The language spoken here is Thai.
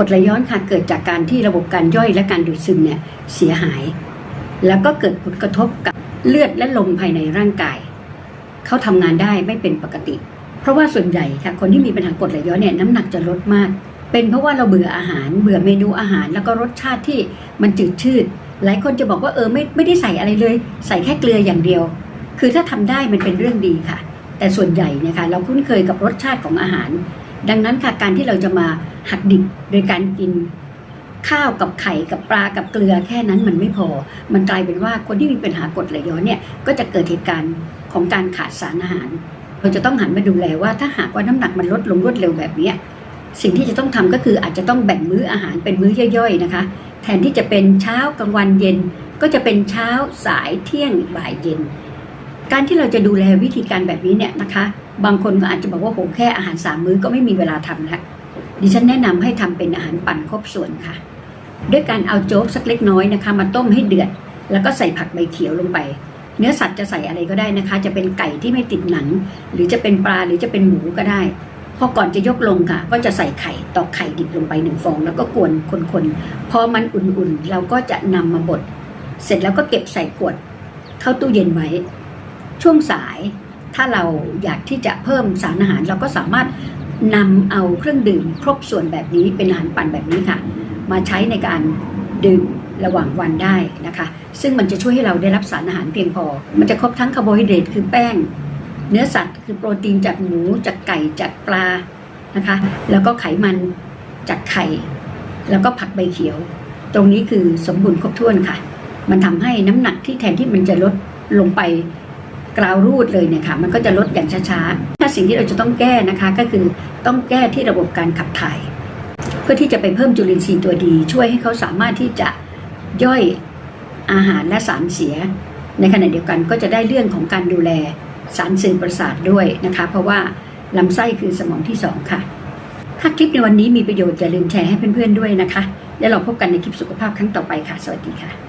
กรดไหลย้อนค่ะเกิดจากการที่ระบบการย่อยและการดูดซึมเนี่ยเสียหาย แล้วก็เกิดผลกระทบกับเลือดและลมภายในร่างกายเขาทำงานได้ไม่เป็นปกติ เพราะว่าส่วนใหญ่ค่ะคนที่มีปัญหากรดไหลย้อนเนี่ยน้ำหนักจะลดมาก เป็นเพราะว่าเราเบื่ออาหารเบื่อเมนูอาหาร แล้วก็รสชาติที่มันจืดชืด หลายคนจะบอกว่าเออไม่ไม่ได้ใส่อะไรเลย ใส่แค่เกลืออย่างเดียว คือถ้าทำได้มันเป็นเรื่องดีค่ะ แต่ส่วนใหญ่เนี่ยค่ะเราคุ้นเคยกับรสชาติของอาหาร ดังนั้นค่ะการที่เราจะมาหักดิบโดยการกินข้าวกับไข่กับปลากับเกลือแค่นั้นมันไม่พอ มันกลายเป็นว่าคนที่มีปัญหากรดไหลย้อนเนี่ยก็จะเกิดเหตุการณ์ของการขาดสารอาหาร เราจะต้องหันมาดูแลว่าถ้าหากว่าน้ำหนักมันลดลงรวดเร็วแบบนี้สิ่งที่จะต้องทำก็คืออาจจะต้องแบ่งมื้ออาหารเป็นมื้อย่อยๆนะคะ แทนที่จะเป็นเช้ากลางวันเย็น ก็จะเป็นเช้าสายเที่ยงบ่ายเย็น การที่เราจะดูแลวิธีการแบบนี้เนี่ยนะคะ บางคนก็อาจจะบอกว่าโหแค่อาหารสามมื้อก็ไม่มีเวลาทำแล้วดิฉันแนะนำให้ทำเป็นอาหารปั่นครบส่วนค่ะ ด้วยการเอาโจ๊กสักเล็กน้อยนะคะ มาต้มให้เดือด แล้วก็ใส่ผักใบเขียวลงไป เนื้อสัตว์จะใส่อะไรก็ได้นะคะ จะเป็นไก่ที่ไม่ติดหนัง หรือจะเป็นปลาหรือจะเป็นหมูก็ได้พอก่อนจะยกลงค่ะ ก็จะใส่ไข่ตอกไข่ดิบลงไปหนึ่งฟอง แล้วก็กวนคนๆพอมันอุ่นๆ เราก็จะนำมาบดเสร็จแล้วก็เก็บใส่ขวด เข้าตู้เย็นไว้ ช่วงสายถ้าเราอยากที่จะเพิ่มสารอาหารเราก็สามารถนำเอาเครื่องดื่มครบส่วนแบบนี้เป็นอาหารปั่นแบบนี้ค่ะ มาใช้ในการดื่มระหว่างวันได้นะคะ ซึ่งมันจะช่วยให้เราได้รับสารอาหารเพียงพอ มันจะครบทั้งคาร์โบไฮเดรตคือแป้ง เนื้อสัตว์คือโปรตีนจากหมูจากไก่จากปลานะคะ แล้วก็ไขมันจากไข่ แล้วก็ผักใบเขียว ตรงนี้คือสมบูรณ์ครบถ้วนค่ะ มันทำให้น้ำหนักที่แทนที่มันจะลดลงไป กราวรูดเลยเนี่ยค่ะมันก็จะลดอย่างช้าๆ ถ้าสิ่งที่เราจะต้องแก้นะคะก็คือต้องแก้ที่ระบบการขับถ่าย เพื่อที่จะไปเพิ่มจุลินทรีย์ตัวดี ช่วยให้เขาสามารถที่จะย่อยอาหารและสารเสีย ในขณะเดียวกันก็จะได้เรื่องของการดูแลสารสื่อประสาทด้วยนะคะ เพราะว่าลำไส้คือสมองที่สองค่ะ ถ้าคลิปในวันนี้มีประโยชน์อย่าลืมแชร์ให้เพื่อนๆด้วยนะคะ แล้วเราพบกันในคลิปสุขภาพครั้งต่อไปค่ะ สวัสดีค่ะ